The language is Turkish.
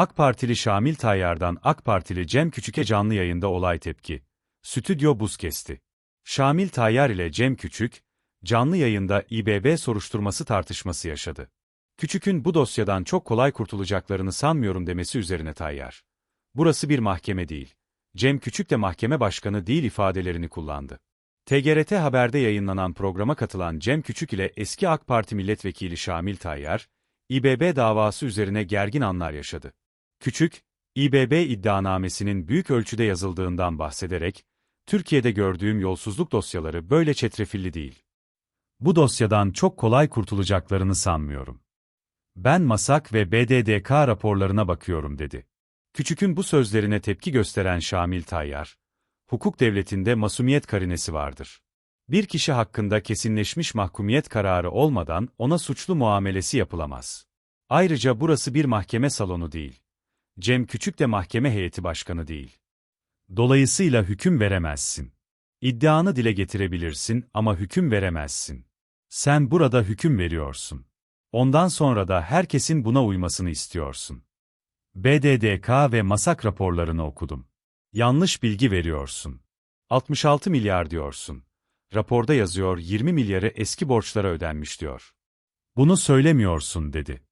AK Partili Şamil Tayyar'dan AK Partili Cem Küçük'e canlı yayında olay tepki. Stüdyo buz kesti. Şamil Tayyar ile Cem Küçük, canlı yayında İBB soruşturması tartışması yaşadı. Küçük'ün bu dosyadan çok kolay kurtulacaklarını sanmıyorum demesi üzerine Tayyar. Burası bir mahkeme değil. Cem Küçük de mahkeme başkanı değil ifadelerini kullandı. TGRT Haber'de yayınlanan programa katılan Cem Küçük ile eski AK Parti milletvekili Şamil Tayyar, İBB davası üzerine gergin anlar yaşadı. Küçük, İBB iddianamesinin büyük ölçüde yazıldığından bahsederek, Türkiye'de gördüğüm yolsuzluk dosyaları böyle çetrefilli değil. Bu dosyadan çok kolay kurtulacaklarını sanmıyorum. Ben MASAK ve BDDK raporlarına bakıyorum dedi. Küçük'ün bu sözlerine tepki gösteren Şamil Tayyar, hukuk devletinde masumiyet karinesi vardır. Bir kişi hakkında kesinleşmiş mahkumiyet kararı olmadan ona suçlu muamelesi yapılamaz. Ayrıca burası bir mahkeme salonu değil. Cem Küçük de mahkeme heyeti başkanı değil. Dolayısıyla hüküm veremezsin. İddianı dile getirebilirsin ama hüküm veremezsin. Sen burada hüküm veriyorsun. Ondan sonra da herkesin buna uymasını istiyorsun. BDDK ve MASAK raporlarını okudum. Yanlış bilgi veriyorsun. 66 milyar diyorsun. Raporda yazıyor 20 milyarı eski borçlara ödenmiş diyor. Bunu söylemiyorsun dedi.